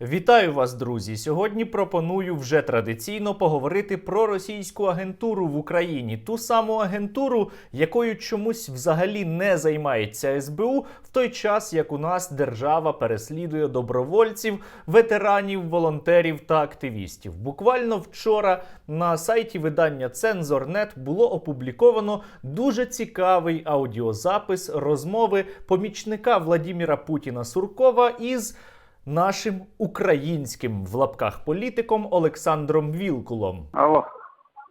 Вітаю вас, друзі! Сьогодні пропоную вже традиційно поговорити про російську агентуру в Україні, ту саму агентуру, якою чомусь взагалі не займається СБУ, в той час як у нас держава переслідує добровольців, ветеранів, волонтерів та активістів. Буквально вчора на сайті видання Цензорнет було опубліковано дуже цікавий аудіозапис розмови помічника Владіміра Путіна Суркова із нашим українським в лапках політиком Олександром Вілкулом. Алло.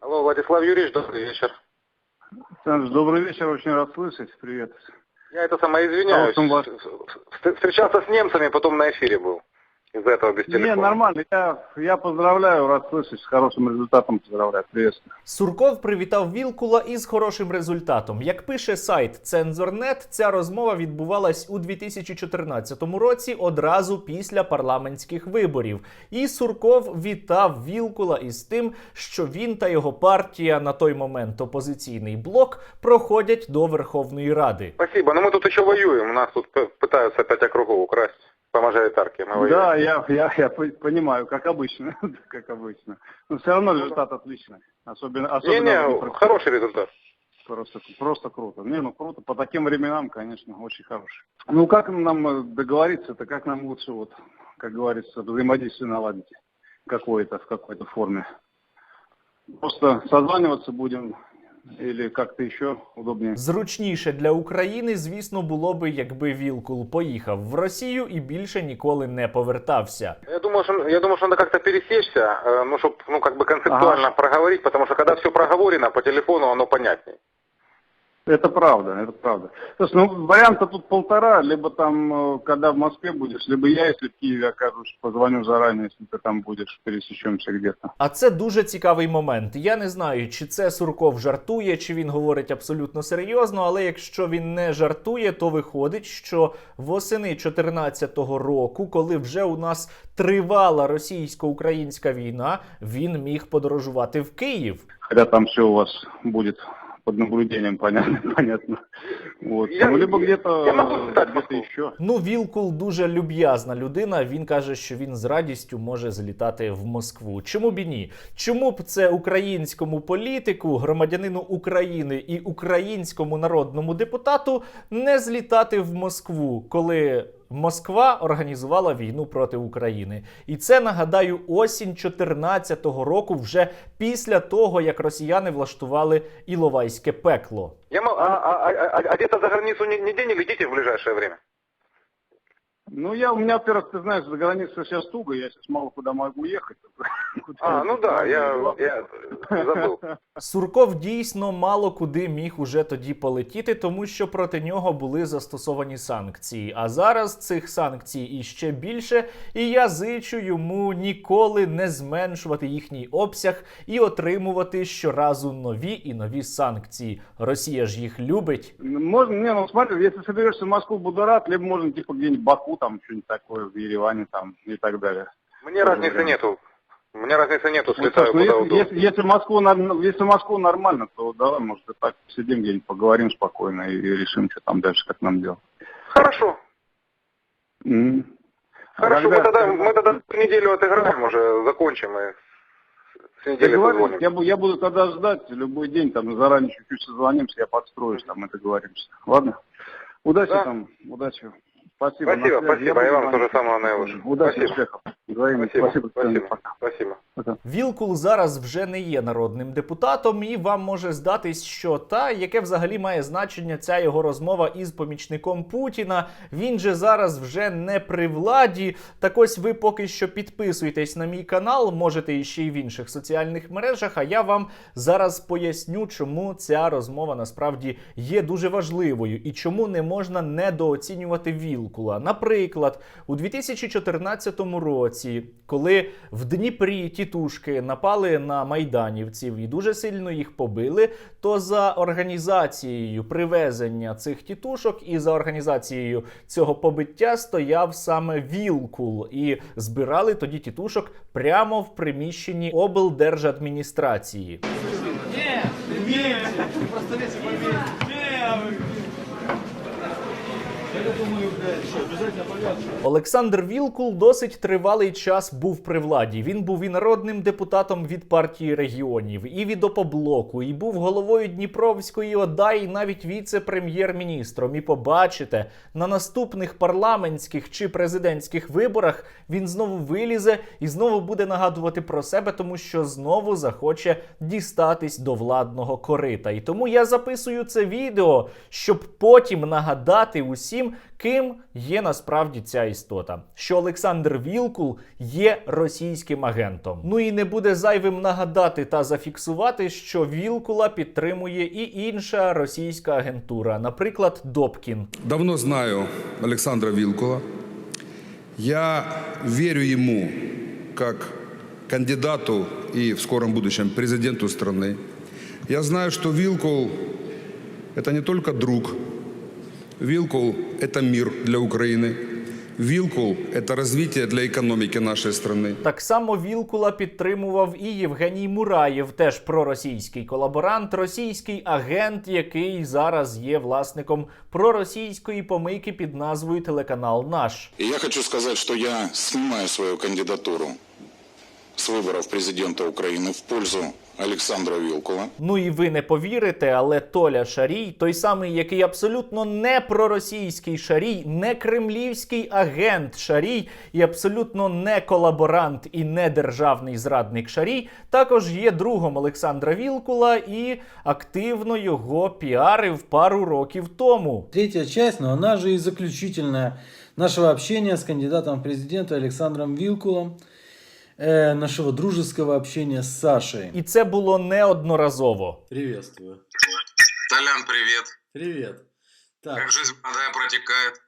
Алло, Владислав Юрьевич, добрый вечер. Саныч, добрый вечер, очень рад слышать. Привет. Я это самое извиняюсь. А вот он вас- Вст- Встречался с немцами, потом на эфире был. Из-за этого без телефона. Не, нормально. Я, я поздравляю, рад слышать. С хорошим результатом поздравляю. Приветствую. Сурков привітав Вілкула із хорошим результатом. Як пише сайт Цензорнет, ця розмова відбувалась у 2014 році, одразу після парламентських виборів. І Сурков вітав Вілкула із тим, що він та його партія на той момент опозиційний блок проходять до Верховної Ради. Спасибо, но мы тут еще воюем. У нас тут п- пытаются опять округов украсть По мажоритарке. Мы воюем. Да, я, я, я по- понимаю, как обычно. как обычно. Но все равно результат отличный. Особенно, особенно в непростых- хороший результат. Просто, просто круто. Не, ну круто. По таким временам, конечно, очень хороший. Ну, как нам э, договориться-то, как нам лучше, вот, как говорится, взаимодействие наладить какое-то, в какой-то форме? Просто созваниваться будем или как-то еще удобнее? Зручніше для України, звісно, було би, якби Вілкул поїхав в Росію і більше ніколи не повертався. Я думаю, что, я думаю, что надо как-то пересечься, э, ну, чтобы, ну, как бы концептуально проговорить, потому что когда все проговорено по телефону, оно понятней. Это правда, это правда. Слушай, ну варианта тут полтора, либо там, э, когда в Москве будешь, либо я, если в Киеве окажусь, позвоню заранее, если ты там будешь, пересечемся где-то. А це дуже цікавий момент. Я не знаю, чи це Сурков жартує, чи він говорить абсолютно серйозно. Але якщо він не жартує, то виходить, що восени 2014 року, коли вже у нас тривала російсько-українська війна, він міг подорожувати в Київ. Хотя там все у вас будет под наблюдением, понятно, понятно. Вот. Я- ну, либо где-то, я могу сказать, где-то еще. Ну, Вілкул дуже люб'язна людина. Він каже, що він з радістю може злітати в Москву. Чому б і ні? Чому б це українському політику, громадянину України і українському народному депутату не злітати в Москву, коли Москва організувала війну проти України? І це нагадаю осінь 2014 року, вже після того, як росіяни влаштували Іловайське пекло. Я мав а, а, а, а где-то за а, а, а, а, а, в а, время? Ну, я, у меня, во-первых, ты знаешь, за границей сейчас туго, я сейчас мало куда могу ехать. Куда А, ну да, я, я забыл. Сурков дійсно мало куди міг уже тоді полетіти, тому що проти нього були застосовані санкції. А зараз цих санкцій іще більше, і я зичу йому ніколи не зменшувати їхній обсяг і отримувати щоразу нові і нові санкції. Росія ж їх любить. Можно, не, ну смотри, если соберешься в Москву, буду рад, либо можно типа где-нибудь Баку, там что-нибудь такое, в Ереване там и так далее. Мне разницы нету. Мне разницы нету, Ну, слетаю слушай, ну, куда если, удобно. если, если Москву, если Москву нормально, то давай, может, и так сидим где-нибудь, поговорим спокойно и, и решим, что там дальше, как нам делать. Хорошо. А Хорошо, когда- мы, тогда, мы тогда неделю отыграем уже, закончим и с недели позвоним. я, я буду тогда ждать любой день, там заранее чуть-чуть созвонимся, я подстроюсь, там и договоримся. Ладно? Удачи Да. там, удачи. Спасибо. Спасибо, спасибо. Я вам то же самое наилучшее. Удачи, Спасибо. успехов. Взаимно. Спасибо, Спасибо. спасибо, Пока. спасибо. Пока. Вілкул зараз вже не є народним депутатом, і вам може здатись, що та яке взагалі має значення ця його розмова із помічником Путіна. Він же зараз вже не при владі. Так ось ви поки що підписуйтесь на мій канал, можете іще й в інших соціальних мережах. А я вам зараз поясню, чому ця розмова насправді є дуже важливою і чому не можна недооцінювати Вілкула. Наприклад, у 2014 році, коли в Дніпрі тітушки напали на майданівців і дуже сильно їх побили, то за організацією привезення цих тітушок і за організацією цього побиття стояв саме Вілкул, і збирали тоді тітушок прямо в приміщенні облдержадміністрації. Олександр Вілкул досить тривалий час був при владі. Він був і народним депутатом від партії регіонів, і від опоблоку, і був головою Дніпровської ОДА, і навіть віце-прем'єр-міністром. І побачите, на наступних парламентських чи президентських виборах він знову вилізе і знову буде нагадувати про себе, тому що знову захоче дістатись до владного корита. І тому я записую це відео, щоб потім нагадати усім, ким є насправді ця істота. Що Олександр Вілкул є російським агентом. Ну і не буде зайвим нагадати та зафіксувати, що Вілкула підтримує і інша російська агентура, наприклад, Добкін. Давно знаю Александра Вилкула. Я верю ему как кандидату и в скором будущем президенту страны. Я знаю, что Вилкул – это не только друг. Вилкул – это мир для Украины. Вилкул – это развитие для экономики нашей страны. Так само Вілкула підтримував і Євгеній Мураєв, теж проросійський колаборант, російський агент, який зараз є власником проросійської помийки під назвою Телеканал Наш. И я хочу сказать, что я снимаю свою кандидатуру с выборов президента Украины в пользу Александра Вилкула. Ну і ви не повірите, але Толя Шарій, той самий, який абсолютно не проросійський Шарій, не кремлівський агент Шарій і абсолютно не колаборант і не державний зрадник Шарій, також є другом Олександра Вілкула і активно його піарив пару років тому. Третья часть, но она же и заключительная нашего общения с кандидатом в президенты Александром Вилкулом, э, нашего дружеского общения с Сашей. І це було неодноразово. Приветствую. Толян, привет. Привет. Так, жизнь молодая протекает?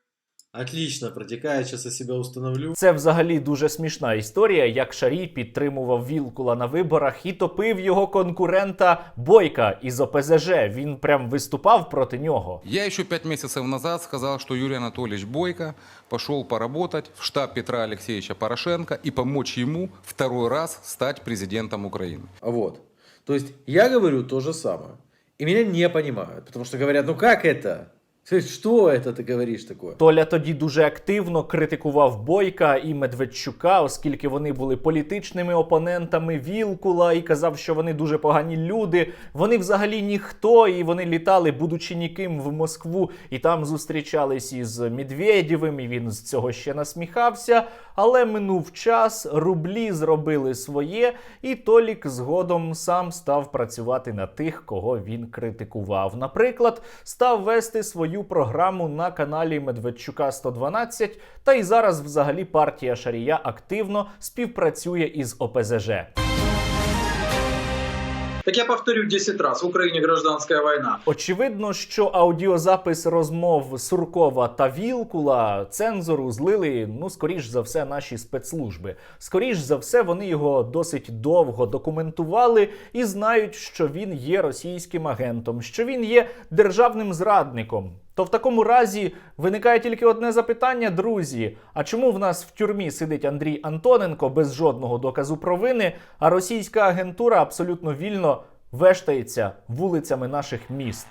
Отлично сейчас я себя установлю. Це взагалі дуже смішна історія, як Шарій підтримував Вілкула на виборах і топив його конкурента Бойка із ОПЗЖ. Він прям виступав проти нього. Я еще пять месяцев назад сказал, что Юрий Анатольевич Бойко пошел поработать в штаб Петра Алексеевича Порошенко и помочь ему второй раз стать президентом Украины. Вот. То есть я говорю то же самое. И меня не понимают, потому что говорят, ну как это? То есть, Что это ты такое? Толя тоді дуже активно критикував Бойка і Медведчука, оскільки вони були політичними опонентами Вілкула і казав, що вони дуже погані люди. Вони взагалі ніхто, і вони літали, будучи ніким в Москву, і там зустрічались із Медведєвим, і він з цього ще насміхався. Але минув час, рублі зробили своє, і Толік згодом сам став працювати на тих, кого він критикував. Наприклад, став вести свою програму на каналі Медведчука 112, та й зараз взагалі партія Шарія активно співпрацює із ОПЗЖ. Так я повторю 10 раз. В Украине гражданская война. Очевидно, що аудіозапис розмов Суркова та Вілкула цензору злили, ну скоріш за все, наші спецслужби. Скоріш за все, вони його досить довго документували і знають, що він є російським агентом, що він є державним зрадником. То в такому разі виникає тільки одне запитання, друзі: а чому в нас в тюрмі сидить Андрій Антоненко без жодного доказу провини, а російська агентура абсолютно вільно вештається вулицями наших міст?